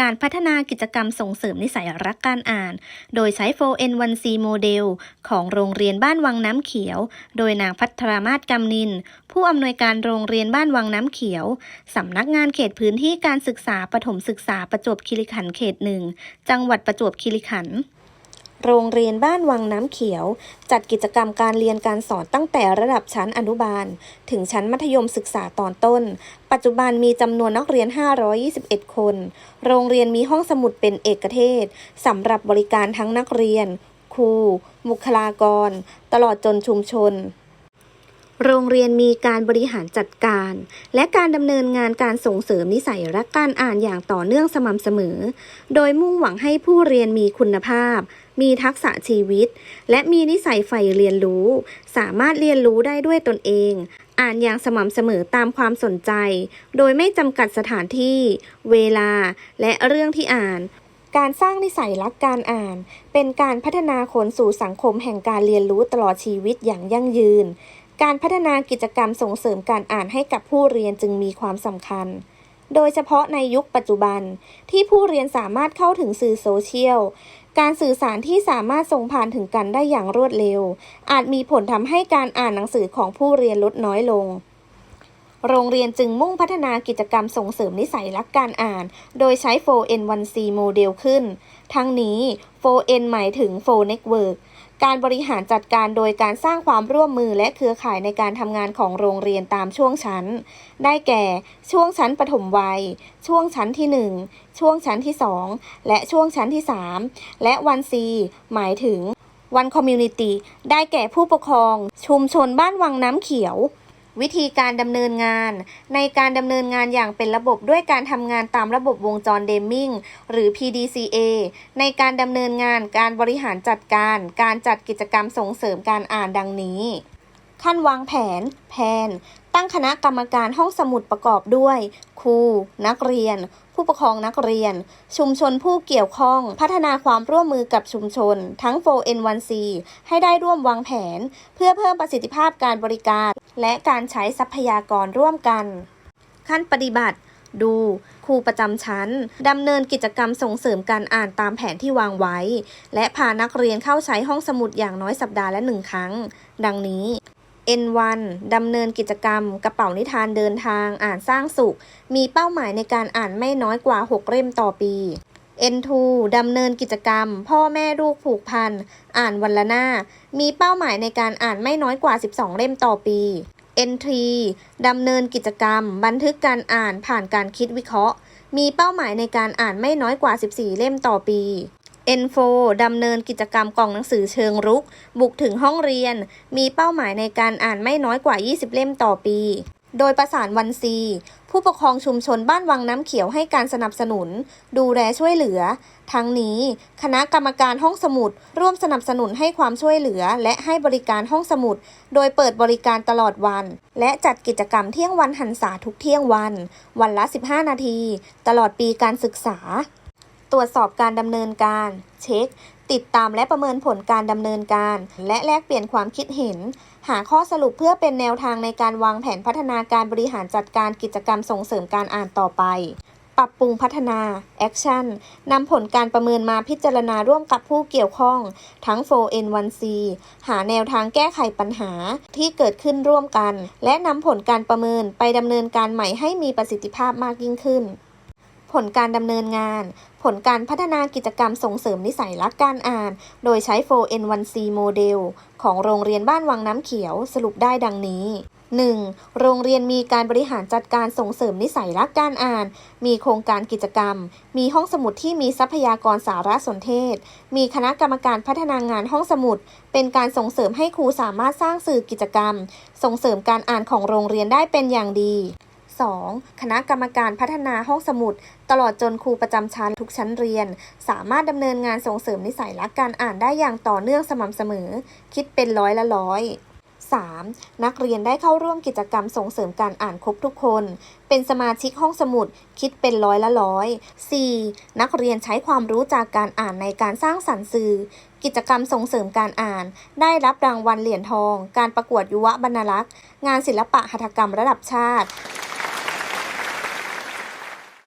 การพัฒนากิจกรรมส่งเสริมนิสัยรักการอ่าน โดยใช้ 4N1C โมเดลของโรงเรียนบ้านวังน้ำเขียว โดยนางพัทรามาศกำนิน ผู้อำนวยการโรงเรียนบ้านวังน้ำเขียว สำนักงานเขตพื้นที่การศึกษาปฐมศึกษาประจวบคีรีขันธ์เขตหนึ่ง จังหวัดประจวบคีรีขันธ์ โรงเรียนบ้านวังน้ำเขียว จัดกิจกรรมการเรียนการสอนตั้งแต่ระดับชั้นอนุบาล ถึงชั้นมัธยมศึกษาตอนต้น ปัจจุบันมีจำนวนนักเรียน 521 คน โรงเรียนมีห้องสมุดเป็นเอกเทศสำหรับบริการทั้งนักเรียน ครู บุคลากร ตลอดจนชุมชน โรงเรียนมีการบริหารจัดการ และการดำเนินงานการส่งเสริมนิสัยรักการอ่านอย่างต่อเนื่องสม่ำเสมอ โดยมุ่งหวังให้ผู้เรียนมีคุณภาพ มีทักษะชีวิต และมีนิสัยใฝ่เรียนรู้ สามารถเรียนรู้ได้ด้วยตนเอง อ่านอย่างสม่ำเสมอตามความสนใจ โดยไม่จำกัดสถานที่ เวลา และเรื่องที่อ่านการสร้างนิสัยรักการอ่าน เป็นการพัฒนาคนสู่สังคมแห่งการเรียนรู้ตลอดชีวิตอย่างยั่งยืน การพัฒนากิจกรรมส่งเสริมการอ่านให้กับผู้เรียนจึงมีความสำคัญ โดยเฉพาะในยุคปัจจุบันที่ผู้เรียนสามารถเข้าถึงสื่อโซเชียล การสื่อสารที่สามารถส่งผ่านถึงกันได้อย่างรวดเร็ว อาจมีผลทำให้การอ่านหนังสือของผู้เรียนลดน้อยลงโรงเรียนจึงมุ่งพัฒนากิจกรรมส่งเสริมนิสัยรักการอ่าน โดยใช้ 4N1C โมเดลขึ้น ทั้งนี้ 4N หมายถึง 4 Network การบริหารจัดการโดยการสร้างความร่วมมือและเครือข่ายในการทำงานของโรงเรียนตามช่วงชั้น ได้แก่ ช่วงชั้นปฐมวัย ช่วงชั้นที่ 1 ช่วงชั้นที่ 2 และช่วงชั้นที่ 3 และวันซีหมายถึงวันคอมมูนิตี้ได้แก่ผู้ปกครอง ชุมชนบ้านวังน้ำเขียว วิธีการดำเนินงาน ในการดำเนินงานอย่างเป็นระบบด้วยการทำงานตามระบบวงจรเดมมิงหรือ PDCA ในการดำเนินงานการบริหารจัดการ การจัดกิจกรรมส่งเสริมการอ่านดังนี้ขั้นวางแผน แผน ตั้งคณะกรรมการห้องสมุดประกอบด้วย ครู นักเรียน ผู้ปกครองนักเรียน ชุมชนผู้เกี่ยวข้อง พัฒนาความร่วมมือกับชุมชน ทั้ง 4N1C ให้ได้ร่วมวางแผน เพื่อเพิ่มประสิทธิภาพการบริการ และการใช้ทรัพยากรร่วมกัน ขั้นปฏิบัติดูครูประจำชั้นดำเนินกิจกรรมส่งเสริมการอ่านตามแผนที่วางไว้ และพานักเรียนเข้าใช้ห้องสมุดอย่างน้อยสัปดาห์ละหนึ่งครั้ง ดังนี้ N1 ดำเนินกิจกรรม กระเป๋านิทานเดินทางอ่านสร้างสุข มีเป้าหมายในการอ่านไม่น้อยกว่า 6 เล่มต่อปี N2 ดำเนินกิจกรรม พ่อแม่ลูกผูกพัน อ่านวันละหน้า มีเป้าหมายในการอ่านไม่น้อยกว่า 12 เล่มต่อปี N3 ดำเนินกิจกรรม บันทึกการอ่านผ่านการคิดวิเคราะห์ มีเป้าหมายในการอ่านไม่น้อยกว่า 14 เล่มต่อปี N4 ดำเนินกิจกรรมกล่องหนังสือเชิงรุก บุกถึงห้องเรียน มีเป้าหมายในการอ่านไม่น้อยกว่า 20 เล่มต่อปี โดยประสานวันซีผู้ปกครองชุมชนบ้านวังน้ำเขียวให้การสนับสนุน ดูแลช่วยเหลือ ทั้งนี้ คณะกรรมการห้องสมุด ร่วมสนับสนุนให้ความช่วยเหลือ และให้บริการห้องสมุด โดยเปิดบริการตลอดวัน และจัดกิจกรรมเที่ยงวันหันษาทุกเที่ยงวัน วันละ 15 นาที ตลอดปีการศึกษา ตรวจสอบการดำเนินการ เช็ค ติดตามและประเมินผลการดำเนินการ และแลกเปลี่ยนความคิดเห็น หาข้อสรุปเพื่อเป็นแนวทางในการวางแผนพัฒนาการบริหารจัดการกิจกรรมส่งเสริมการอ่านต่อไป ปรับปรุงพัฒนาแอคชั่นนำผลการประเมินมาพิจารณาร่วมกับผู้เกี่ยวข้อง ทั้ง 4N1C หาแนวทางแก้ไขปัญหาที่เกิดขึ้นร่วมกัน และนำผลการประเมินไปดำเนินการใหม่ให้มีประสิทธิภาพมากยิ่งขึ้น ผลการดำเนินงาน ผลการพัฒนากิจกรรมส่งเสริมนิสัยรักการอ่าน โดยใช้ 4N1C โมเดลของโรงเรียนบ้านวังน้ำเขียวสรุปได้ดังนี้ 1. โรงเรียนมีการบริหารจัดการส่งเสริมนิสัยรักการอ่าน มีโครงการกิจกรรม มีห้องสมุดที่มีทรัพยากรสารสนเทศ มีคณะกรรมการพัฒนางานห้องสมุด เป็นการส่งเสริมให้ครูสามารถสร้างสื่อกิจกรรม ส่งเสริมการอ่านของโรงเรียนได้เป็นอย่างดี 2. คณะกรรมการพัฒนาห้องสมุด ตลอดจนครูประจำชั้นทุกชั้นเรียน สามารถดำเนินงานส่งเสริมนิสัยรักการอ่านได้อย่างต่อเนื่องสม่ำเสมอ คิดเป็นร้อยละร้อย 3. นักเรียนได้เข้าร่วมกิจกรรมส่งเสริมการอ่านครบทุกคน เป็นสมาชิกห้องสมุด คิดเป็นร้อยละร้อย 4. นักเรียนใช้ความรู้จากการอ่านในการสร้างสรรค์สื่อ กิจกรรมส่งเสริมการอ่าน ได้รับรางวัลเหรียญทอง การประกวดยุวบรรลักษ์ งานศิลปะหัตถกรรมระดับชาติ